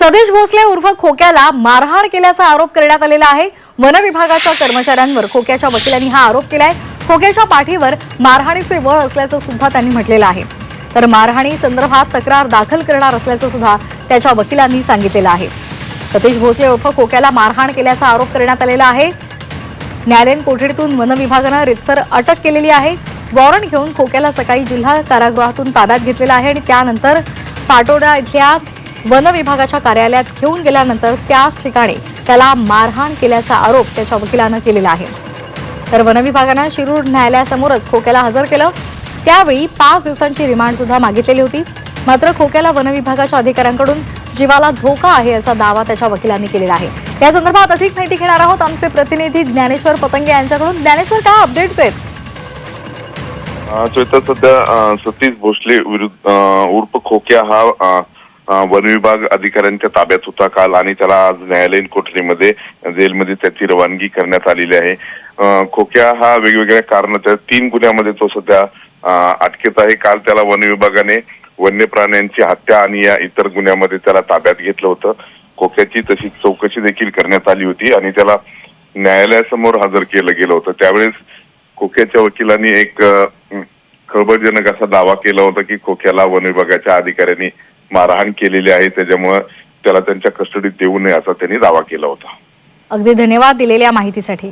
सदेश भोसले उर्फ खोक्याला मारहाण केल्याचा आरोप करण्यात आलेला आहे. वन विभागाच्या कर्मचाऱ्यांवर खोक्याच्या वकिलांनी हा आरोप केलाय. खोक्याच्या पाठीवर मारहाणीचे वळ असल्याचं सुद्धा त्यांनी म्हटलेलं आहे. तर मारहाणी संदर्भात तक्रार दाखल करणार असल्याचं सुद्धा त्याच्या वकिलांनी सांगितलेलं आहे. सतीश भोसले उर्फ खोक्याला मारहाण केल्याचा आरोप करण्यात आलेला आहे. न्यायालयीन कोठडीतून वन विभागानं रितसर अटक केलेली आहे. वॉरंट घेऊन खोक्याला सकाळी जिल्हा कारागृहातून ताब्यात घेतलेला आहे आणि त्यानंतर पाटोडा इथल्या वन विभागाच्या कार्यालयात घेऊन गेल्यानंतर त्याच ठिकाणी त्याला मारहाण केल्याचा आरोप त्याच्या वकिलानं केलेला आहे. तर वन विभागानं शिरूर न्यायालयासमोरच खोक्याला हजर केलं. त्यावेळी पाच दिवसांची रिमांड सुद्धा मागितलेली होती. मात्र खोक्याला वन विभागाच्या अधिकाऱ्यांकडून जीवाला धोका आहे असा दावा त्याच्या वकिलांनी केलेला आहे. या संदर्भात अधिक माहिती घेणार आहोत आमचे प्रतिनिधी ज्ञानेश्वर पतंगे यांच्याकडून. ज्ञानेश्वर काय अपडेट्स आहेत? श्वेता सध्या सतीश भोसले विरुद्ध उर्फ खोक्या हा वन विभाग अधिकाऱ्यांच्या ताब्यात होता काल आणि त्याला आज न्यायालयीन कोठडीमध्ये जेलमध्ये त्याची रवानगी करण्यात आलेली आहे. खोक्या हा वेगवेगळ्या कारणाच्या तीन गुन्ह्यामध्ये तो सध्या अटकेत आहे. काल त्याला वन विभागाने वन्य प्राण्यांची हत्या आणि या इतर गुन्ह्यामध्ये त्याला ताब्यात घेतलं होतं. खोक्याची तशी चौकशी देखील करण्यात आली होती आणि त्याला न्यायालयासमोर हजर केलं गेलं होतं. त्यावेळेस खोक्याच्या वकिलांनी एक खळबळजनक असा दावा केला होता की खोक्याला वन विभागाच्या अधिकाऱ्यांनी मारहाण केलेली आहे त्याच्यामुळं त्याला त्यांच्या कस्टडीत देऊ नये असा त्यांनी दावा केला होता. अगदी धन्यवाद दिलेल्या माहितीसाठी.